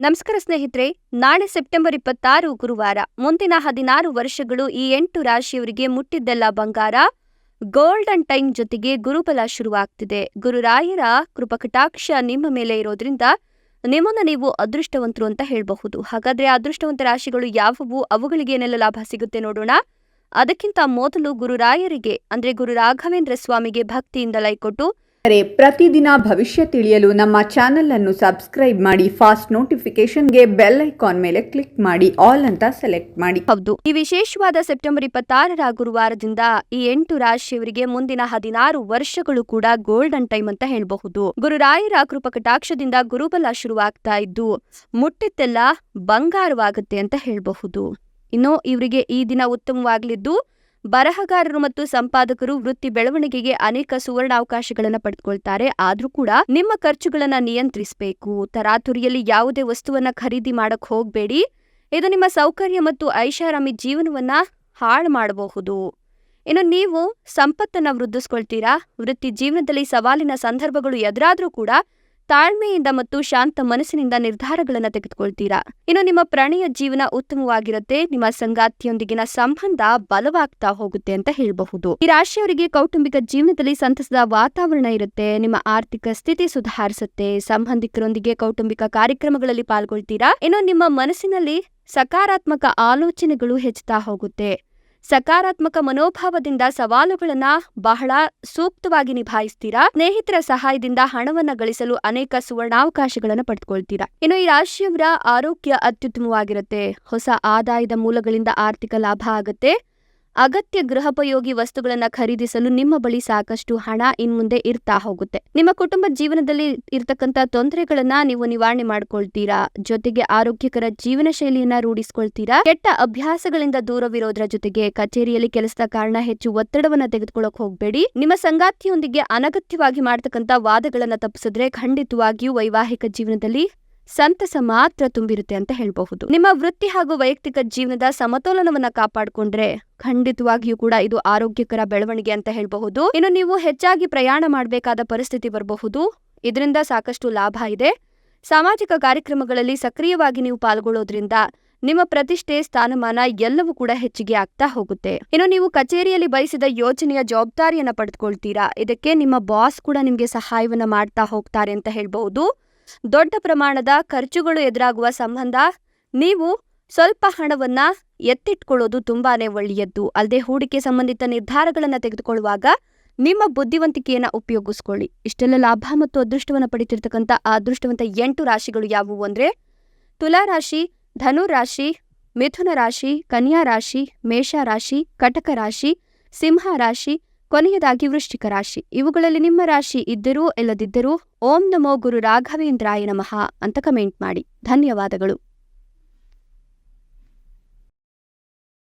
ನಮಸ್ಕಾರ ಸ್ನೇಹಿತರೆ, ನಾಳೆ ಸೆಪ್ಟೆಂಬರ್ ಇಪ್ಪತ್ತಾರು ಗುರುವಾರ, ಮುಂದಿನ ಹದಿನಾರು ವರ್ಷಗಳು ಈ ಎಂಟು ರಾಶಿಯವರಿಗೆ ಮುಟ್ಟಿದ್ದೆಲ್ಲ ಬಂಗಾರ. ಗೋಲ್ಡನ್ ಟೈಮ್ ಜೊತೆಗೆ ಗುರುಬಲ ಶುರುವಾಗ್ತಿದೆ. ಗುರುರಾಯರ ಕೃಪಕಟಾಕ್ಷ ನಿಮ್ಮ ಮೇಲೆ ಇರೋದ್ರಿಂದ ನಿಮ್ಮನ್ನು ನೀವು ಅದೃಷ್ಟವಂತರು ಅಂತ ಹೇಳಬಹುದು. ಹಾಗಾದ್ರೆ ಅದೃಷ್ಟವಂತ ರಾಶಿಗಳು ಯಾವುವು? ಅವುಗಳಿಗೆ ಏನೆಲ್ಲ ಲಾಭ ಸಿಗುತ್ತೆ ನೋಡೋಣ. ಅದಕ್ಕಿಂತ ಮೊದಲು ಗುರುರಾಯರಿಗೆ, ಅಂದ್ರೆ ಗುರು ರಾಘವೇಂದ್ರ ಸ್ವಾಮಿಗೆ ಭಕ್ತಿಯಿಂದ ಲೈ ಕೊಟ್ಟು ಆದರೆ ಪ್ರತಿದಿನ ಭವಿಷ್ಯ ತಿಳಿಯಲು ನಮ್ಮ ಚಾನೆಲ್ ಅನ್ನು ಸಬ್ಸ್ಕ್ರೈಬ್ ಮಾಡಿ, ಫಾಸ್ಟ್ ನೋಟಿಫಿಕೇಶನ್ಗೆ ಬೆಲ್ ಐಕಾನ್ ಮೇಲೆ ಕ್ಲಿಕ್ ಮಾಡಿ, ಆಲ್ ಅಂತ ಸೆಲೆಕ್ಟ್ ಮಾಡಿ. ಹೌದು. ಈ ವಿಶೇಷವಾದ ಸೆಪ್ಟೆಂಬರ್ ಇಪ್ಪತ್ತಾರರ ಗುರುವಾರದಿಂದ ಈ ಎಂಟು ರಾಶಿಯವರಿಗೆ ಮುಂದಿನ ಹದಿನಾರು ವರ್ಷಗಳು ಕೂಡ ಗೋಲ್ಡನ್ ಟೈಮ್ ಅಂತ ಹೇಳಬಹುದು. ಗುರುರಾಯರ ಕೃಪಕಟಾಕ್ಷದಿಂದ ಗುರುಬಲ ಶುರುವಾಗ್ತಾ ಇದ್ದು, ಮುಟ್ಟಿತ್ತೆಲ್ಲ ಬಂಗಾರವಾಗುತ್ತೆ ಅಂತ ಹೇಳಬಹುದು. ಇನ್ನು, ಇವರಿಗೆ ಈ ದಿನ ಉತ್ತಮವಾಗಲಿದ್ದು ಬರಹಗಾರರು ಮತ್ತು ಸಂಪಾದಕರು ವೃತ್ತಿ ಬೆಳವಣಿಗೆಗೆ ಅನೇಕ ಸುವರ್ಣಾವಕಾಶಗಳನ್ನು ಪಡೆದುಕೊಳ್ತಾರೆ ಆದ್ರೂ ಕೂಡ ನಿಮ್ಮ ಖರ್ಚುಗಳನ್ನು ನಿಯಂತ್ರಿಸಬೇಕು. ತರಾತುರಿಯಲ್ಲಿ ಯಾವುದೇ ವಸ್ತುವನ್ನ ಖರೀದಿ ಮಾಡಕ್ ಹೋಗ್ಬೇಡಿ. ಇದು ನಿಮ್ಮ ಸೌಕರ್ಯ ಮತ್ತು ಐಷಾರಾಮಿ ಜೀವನವನ್ನ ಹಾಳು ಮಾಡಬಹುದು. ಇನ್ನು ನೀವು ಸಂಪತ್ತನ್ನ ವೃದ್ಧಿಸ್ಕೊಳ್ತೀರಾ? ವೃತ್ತಿ ಜೀವನದಲ್ಲಿ ಸವಾಲಿನ ಸಂದರ್ಭಗಳು ಎದುರಾದರೂ ಕೂಡ ತಾಳ್ಮೆಯಿಂದ ಮತ್ತು ಶಾಂತ ಮನಸ್ಸಿನಿಂದ ನಿರ್ಧಾರಗಳನ್ನು ತೆಗೆದುಕೊಳ್ತೀರಾ? ಇನ್ನು ನಿಮ್ಮ ಪ್ರಣಯ ಜೀವನ ಉತ್ತಮವಾಗಿರುತ್ತೆ, ನಿಮ್ಮ ಸಂಗಾತಿಯೊಂದಿಗಿನ ಸಂಬಂಧ ಬಲವಾಗ್ತಾ ಹೋಗುತ್ತೆ ಅಂತ ಹೇಳಬಹುದು. ಈ ರಾಶಿಯವರಿಗೆ ಕೌಟುಂಬಿಕ ಜೀವನದಲ್ಲಿ ಸಂತಸದ ವಾತಾವರಣ ಇರುತ್ತೆ, ನಿಮ್ಮ ಆರ್ಥಿಕ ಸ್ಥಿತಿ ಸುಧಾರಿಸುತ್ತೆ, ಸಂಬಂಧಿಕರೊಂದಿಗೆ ಕೌಟುಂಬಿಕ ಕಾರ್ಯಕ್ರಮಗಳಲ್ಲಿ ಪಾಲ್ಗೊಳ್ತೀರಾ? ಇನ್ನು ನಿಮ್ಮ ಮನಸ್ಸಿನಲ್ಲಿ ಸಕಾರಾತ್ಮಕ ಆಲೋಚನೆಗಳು ಹೆಚ್ಚುತ್ತಾ ಹೋಗುತ್ತೆ. ಸಕಾರಾತ್ಮಕ ಮನೋಭಾವದಿಂದ ಸವಾಲುಗಳನ್ನ ಬಹಳ ಸೂಕ್ತವಾಗಿ ನಿಭಾಯಿಸ್ತೀರಾ? ಸ್ನೇಹಿತರ ಸಹಾಯದಿಂದ ಹಣವನ್ನ ಗಳಿಸಲು ಅನೇಕ ಸುವರ್ಣಾವಕಾಶಗಳನ್ನು ಪಡೆದುಕೊಳ್ತೀರಾ ಇನ್ನು ಈ ರಾಶಿಯವರ ಆರೋಗ್ಯ ಅತ್ಯುತ್ತಮವಾಗಿರುತ್ತೆ. ಹೊಸ ಆದಾಯದ ಮೂಲಗಳಿಂದ ಆರ್ಥಿಕ ಲಾಭ ಆಗುತ್ತೆ. ಅಗತ್ಯ ಗೃಹೋಪಯೋಗಿ ವಸ್ತುಗಳನ್ನು ಖರೀದಿಸಲು ನಿಮ್ಮ ಬಳಿ ಸಾಕಷ್ಟು ಹಣ ಇನ್ಮುಂದೆ ಇರ್ತಾ ಹೋಗುತ್ತೆ. ನಿಮ್ಮ ಕುಟುಂಬ ಜೀವನದಲ್ಲಿ ಇರತಕ್ಕಂಥ ತೊಂದರೆಗಳನ್ನ ನೀವು ನಿವಾರಣೆ ಮಾಡ್ಕೊಳ್ತೀರಾ? ಜೊತೆಗೆ ಆರೋಗ್ಯಕರ ಜೀವನ ಶೈಲಿಯನ್ನ ರೂಢಿಸ್ಕೊಳ್ತೀರಾ? ಕೆಟ್ಟ ಅಭ್ಯಾಸಗಳಿಂದ ದೂರವಿರೋದ್ರ ಜೊತೆಗೆ ಕಚೇರಿಯಲ್ಲಿ ಕೆಲಸದ ಕಾರಣ ಹೆಚ್ಚು ಒತ್ತಡವನ್ನ ತೆಗೆದುಕೊಳ್ಳಕ್ ಹೋಗ್ಬೇಡಿ. ನಿಮ್ಮ ಸಂಗಾತಿಯೊಂದಿಗೆ ಅನಗತ್ಯವಾಗಿ ಮಾಡ್ತಕ್ಕಂಥ ವಾದಗಳನ್ನ ತಪ್ಪಿಸಿದ್ರೆ ಖಂಡಿತವಾಗಿಯೂ ವೈವಾಹಿಕ ಜೀವನದಲ್ಲಿ ಸಂತಸ ಮಾತ್ರ ತುಂಬಿರುತ್ತೆ ಅಂತ ಹೇಳಬಹುದು. ನಿಮ್ಮ ವೃತ್ತಿ ಹಾಗೂ ವೈಯಕ್ತಿಕ ಜೀವನದ ಸಮತೋಲನವನ್ನ ಕಾಪಾಡಿಕೊಂಡ್ರೆ ಖಂಡಿತವಾಗಿಯೂ ಕೂಡ ಇದು ಆರೋಗ್ಯಕರ ಬೆಳವಣಿಗೆ ಅಂತ ಹೇಳಬಹುದು. ಇನ್ನು ನೀವು ಹೆಚ್ಚಾಗಿ ಪ್ರಯಾಣ ಮಾಡಬೇಕಾದ ಪರಿಸ್ಥಿತಿ ಬರಬಹುದು. ಇದರಿಂದ ಸಾಕಷ್ಟು ಲಾಭ ಇದೆ. ಸಾಮಾಜಿಕ ಕಾರ್ಯಕ್ರಮಗಳಲ್ಲಿ ಸಕ್ರಿಯವಾಗಿ ನೀವು ಪಾಲ್ಗೊಳ್ಳೋದ್ರಿಂದ ನಿಮ್ಮ ಪ್ರತಿಷ್ಠೆ, ಸ್ಥಾನಮಾನ ಎಲ್ಲವೂ ಕೂಡ ಹೆಚ್ಚಿಗೆ ಆಗ್ತಾ ಹೋಗುತ್ತೆ. ಇನ್ನು ನೀವು ಕಚೇರಿಯಲ್ಲಿ ಬಯಸಿದ ಯೋಜನೆಯ ಜವಾಬ್ದಾರಿಯನ್ನ ಪಡೆದುಕೊಳ್ತೀರಾ? ಇದಕ್ಕೆ ನಿಮ್ಮ ಬಾಸ್ ಕೂಡ ನಿಮಗೆ ಸಹಾಯವನ್ನ ಮಾಡ್ತಾ ಹೋಗ್ತಾರೆ ಅಂತ ಹೇಳಬಹುದು. ದೊಡ್ಡ ಪ್ರಮಾಣದ ಖರ್ಚುಗಳು ಎದುರಾಗುವ ಸಂಬಂಧ ನೀವು ಸ್ವಲ್ಪ ಹಣವನ್ನ ಎತ್ತಿಟ್ಕೊಳ್ಳೋದು ತುಂಬಾನೇ ಒಳ್ಳೆಯದ್ದು. ಅಲ್ಲದೆ ಹೂಡಿಕೆ ಸಂಬಂಧಿತ ನಿರ್ಧಾರಗಳನ್ನ ತೆಗೆದುಕೊಳ್ಳುವಾಗ ನಿಮ್ಮ ಬುದ್ಧಿವಂತಿಕೆಯನ್ನ ಉಪಯೋಗಿಸ್ಕೊಳ್ಳಿ. ಇಷ್ಟೆಲ್ಲ ಲಾಭ ಮತ್ತು ಅದೃಷ್ಟವನ್ನ ಪಡಿತಿರ್ತಕ್ಕಂಥ ಆ ಅದೃಷ್ಟವಂತ ಎಂಟು ರಾಶಿಗಳು ಯಾವುವು ಅಂದ್ರೆ ತುಲಾ ರಾಶಿ, ಧನು ರಾಶಿ, ಮಿಥುನ ರಾಶಿ, ಕನ್ಯಾ ರಾಶಿ, ಮೇಷ ರಾಶಿ, ಕಟಕ ರಾಶಿ, ಸಿಂಹ ರಾಶಿ ಕೊನೆಯದಾಗಿ ವೃಶ್ಚಿಕ ರಾಶಿ. ಇವುಗಳಲ್ಲಿ ನಿಮ್ಮ ರಾಶಿ ಇದ್ದರೂ ಇಲ್ಲದಿದ್ದರೂ ಓಂ ನಮೋ ಗುರು ರಾಘವೇಂದ್ರಾಯ ನಮಃ ಅಂತ ಕಮೆಂಟ್ ಮಾಡಿ. ಧನ್ಯವಾದಗಳು.